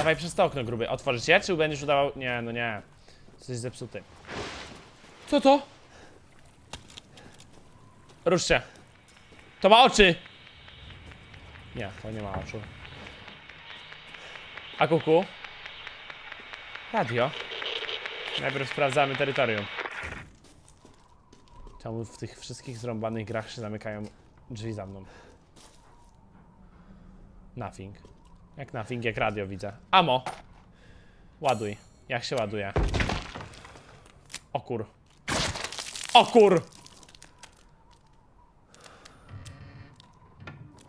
Dawaj przez to okno gruby. Otworzyć je, czy będziesz udawał... Nie, no nie. Jesteś zepsuty. Co to? Rusz się. To ma oczy! Nie, to nie ma oczu. A kuku? Radio. Najpierw sprawdzamy terytorium. Czemu w tych wszystkich zrąbanych grach się zamykają drzwi za mną? Nothing. Jak nothing, jak radio widzę. Amo! Ładuj. Jak się ładuje? O kur. O kur!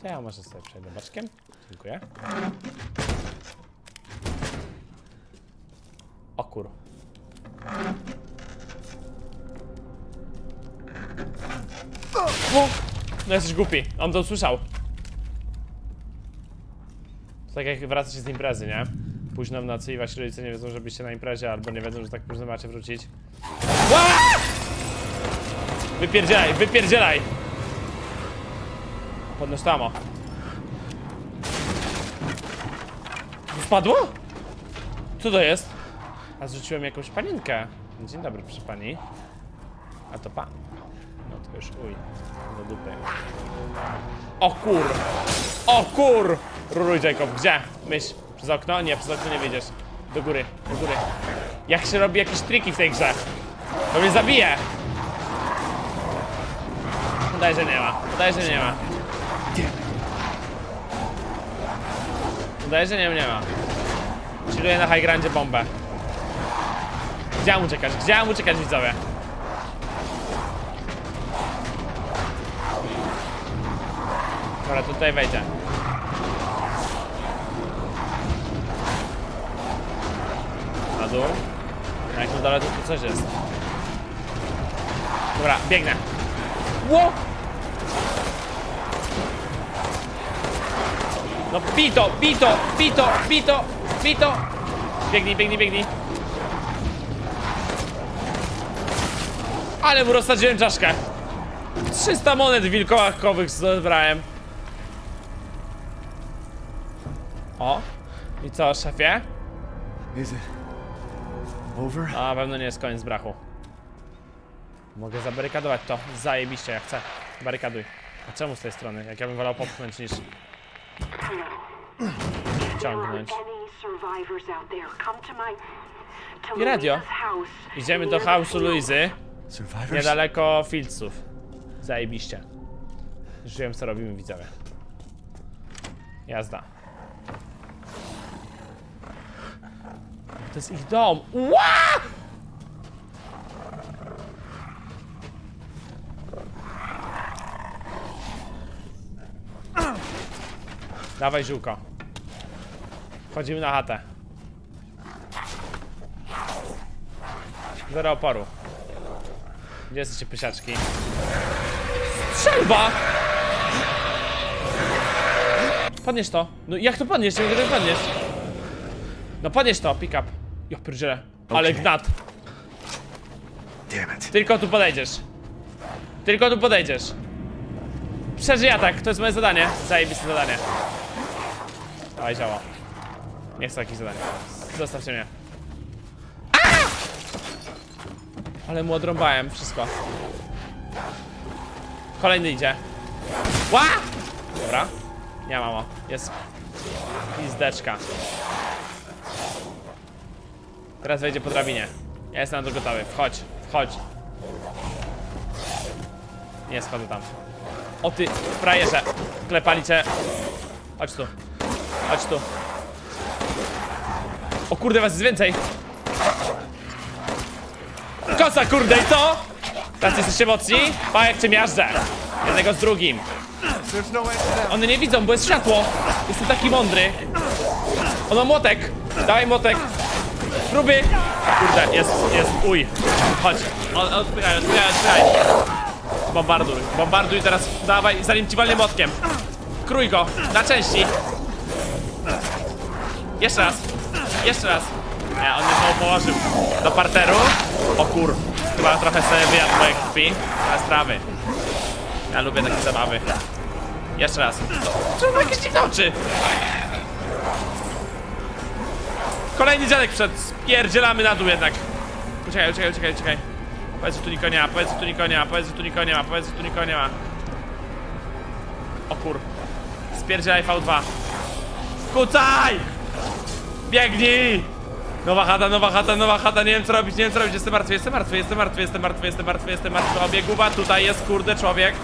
To ja może sobie przejdę baczkiem. Dziękuję. O kur. No jesteś głupi. On to usłyszał. To tak jak wracacie z imprezy, nie? Późno w nocy i wasi rodzice nie wiedzą, że byście na imprezie, albo nie wiedzą, że tak późno macie wrócić. Ła! Wypierdzielaj, wypierdzielaj! Podnoś tamo. Spadło? Co to jest? A zrzuciłem jakąś panienkę. Dzień dobry, proszę pani. A to pan. To już uj. Do dupy. O kur! O kur! Ruruj Jacob, gdzie? Myśl. Przez okno? Nie, przez okno nie wyjdziesz. Do góry, do góry. Jak się robi jakieś triki w tej grze? To mnie zabije! Udaj, że nie ma. Udaj, że nie ma. Udaj, że nie, nie ma. Chilluję na high grandzie bombę. Gdzie mam uciekać? Gdzie mam uciekać, widzowie? Dobra, tutaj wejdzie. Na dół. Na jakim dole to tu coś jest. Dobra, biegnę. Ło! No pito, pito, pito, pito, pito! Biegnij, biegnij, biegnij. Ale mu rozsadziłem czaszkę. 300 monet wilkołakowych zebrałem. O. I co, szefie? Is it over? No, na pewno nie jest koniec brachu. Mogę zabarykadować to. Zajebiście, jak chcę. Barykaduj. A czemu z tej strony? Jak ja bym wolał popchnąć niż ciągnąć. I radio. Idziemy do hausu. Luizy, niedaleko Fieldsów. Zajebiście. Wiem co robimy widzowie. Jazda. To jest ich dom. Ła! Dawaj ziółko. Wchodzimy na chatę. Zero oporu. Gdzie jesteście pysiaczki? Strzelba! Podnieś to. No jak to podnieść? Nie mogę tego podnieść. No podnieś to, pick up. Ja pierdzielę. Ale Okej. gnat. Damn it. Tylko tu podejdziesz. Tylko tu podejdziesz. Przeżyj atak, to jest moje zadanie. Zajebiste zadanie. Dawaj zioło. Nie chcę takich zadań. Zostawcie mnie. Ale mu odrąbałem wszystko. Kolejny idzie. Ła! Dobra. Nie mamo. Jest pizdeczka. Teraz wejdzie po drabinie. Ja jestem na to gotowy. Wchodź, wchodź. Nie schodzę tam. O ty, frajerze. Klepali cię. Chodź tu. Chodź tu. O kurde, was jest więcej. Kosa kurde i co? Teraz jesteście mocni? Pa jak cię miażdżę. Jednego z drugim. To. One nie widzą, bo jest światło. Jestem taki mądry. On ma młotek. Dawaj młotek. Próby. Kurde, jest, jest, uj. Chodź. O- Otwieraj, otwieraj, otwieraj. Bombarduj. Bombarduj teraz. Dawaj, zanim ci walnie młotkiem. Krój go. Na części. Jeszcze raz. Jeszcze raz. Nie, on mnie znowu położył. Do parteru. O kur. Chyba trochę sobie wyjadł mojej krwi. Teraz trawy. Ja lubię takie zabawy. Jeszcze raz. Czemu jakieś dziwne oczy? Kolejny dziadek przed. Spierdzielamy na dół jednak. Uciekaj, uciekaj, uciekaj, uciekaj. Powiedz, że tu nikogo nie ma, powiedz, że tu nikogo nie ma, powiedz, że tu nikogo nie ma, powiedz, że tu nikogo nie ma. O kur... Spierdzielaj V2. Kucaj! Biegnij! Nowa chata, nowa chata, nowa chata, nie wiem co robić, nie wiem co robić, jestem martwy, jestem martwy, jestem martwy, jestem martwy, jestem martwy, jestem martwy, obieguwa, tutaj jest kurde człowiek.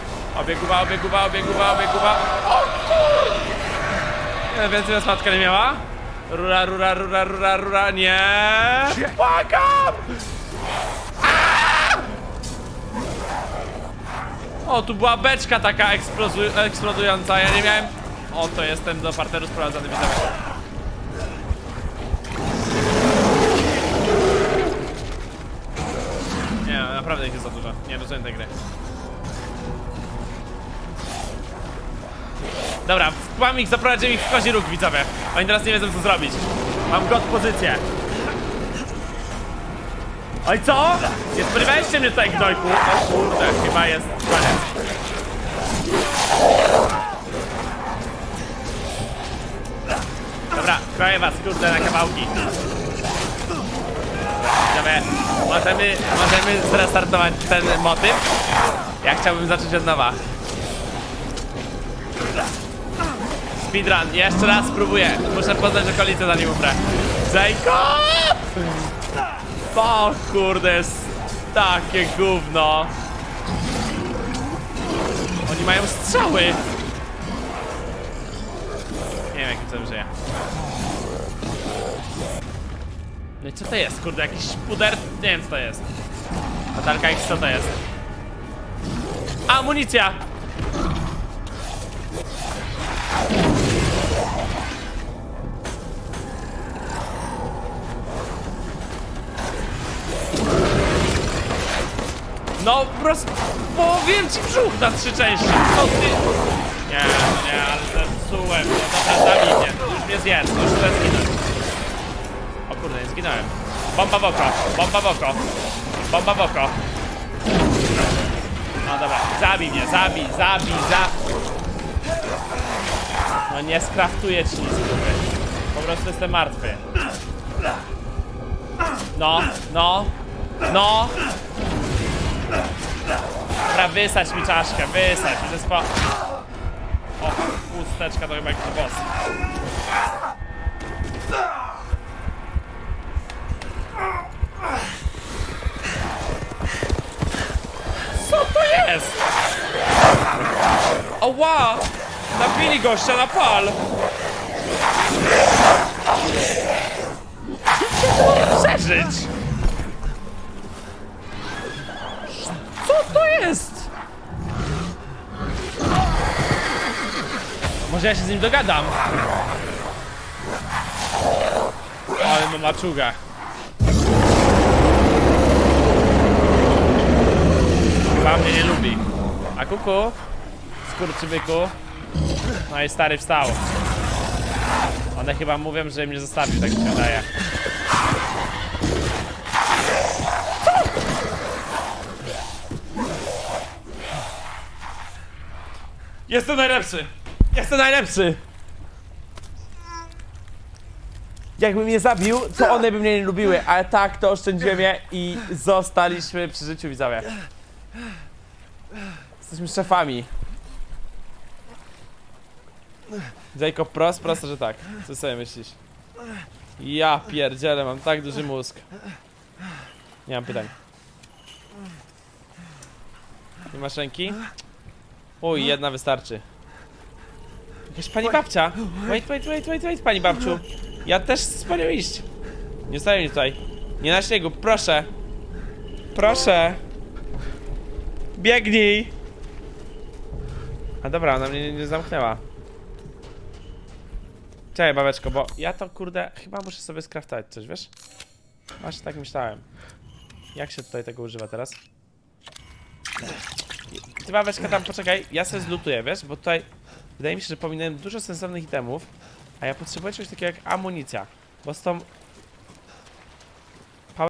Obieguwa, obieguwa, obieguwa, obieguwa. O kur... Nie, więcej nas matka nie miała? Rura, rura, rura, rura, rura, nie! Błagam! O, tu była beczka taka eksplodująca, ja nie miałem... O, to jestem do parteru sprowadzony, widzowie. Nie, naprawdę ich jest za dużo. Nie rozumiem tej gry. Dobra, mam ich, zaprowadziłem ich w kozi róg, widzowie. Oni teraz nie wiedzą co zrobić. Mam god pozycję. Oj co? Nie spodziewaliście mnie tutaj, gnojku. O kurde, chyba jest koniec. Dobra, kroję was, kurde, na kawałki. Widzowie, możemy, możemy zrestartować ten motyw? Ja chciałbym zacząć od nowa. Speedrun, jeszcze raz spróbuję. Muszę poznać okolice zanim umrę. Jacob! O kurde, jest takie gówno. Oni mają strzały. Nie wiem jakim cudem żyje. No i co to jest, kurde, jakiś puder? Nie wiem co to jest. Natalka X, co to jest? Amunicja! No, roz... Powiem ci brzuch na trzy części. Co ty? Nie, no nie, ale zepsułem. No dobra, zabij mnie. Już mnie zjedz, już chcę zginąć. O kurde, nie zginąłem. Bomba w oko, bomba w oko. Bomba w oko. No dobra, zabij mnie, zabij, zabij, za... No nie skraftuję ci nic. Po prostu jestem martwy. No, no, no. Dobra, wysać mi czaszkę, wysać, to jest po... O, chusteczka to chyba jakiś boss. Co to jest? Oła! Nabili gościa na pal! Przeżyć! Co to jest? Może ja się z nim dogadam? Ale ma maczuga. Chyba mnie nie lubi. A kuku? Skurczybyku. No i stary wstał. One chyba mówią, że mnie zostawił, tak się wydaje. Jestem najlepszy! Jestem najlepszy! Jakby mnie zabił, to one by mnie nie lubiły, ale tak, to oszczędziłem je i zostaliśmy przy życiu widzowie. Jesteśmy szefami. Jacob Prost? Prosto, że tak. Co sobie myślisz? Ja pierdzielę, mam tak duży mózg. Nie mam pytań. Nie masz ręki? Uj, jedna wystarczy. Jakaś pani babcia. Wait, wait, wait, wait, wait, pani babciu. Ja też z panią iść. Nie staję mnie tutaj. Nie na śniegu, proszę. Proszę. Biegnij. A dobra, ona mnie nie, zamknęła. Czekaj, babeczko, bo ja to kurde, chyba muszę sobie skraftować coś, wiesz? Właśnie tak myślałem. Jak się tutaj tego używa teraz? Ty babeczka tam, poczekaj, ja sobie zlutuję, wiesz? Bo tutaj wydaje mi się, że pominąłem dużo sensownych itemów, a ja potrzebuję czegoś takiego jak amunicja. Bo z tą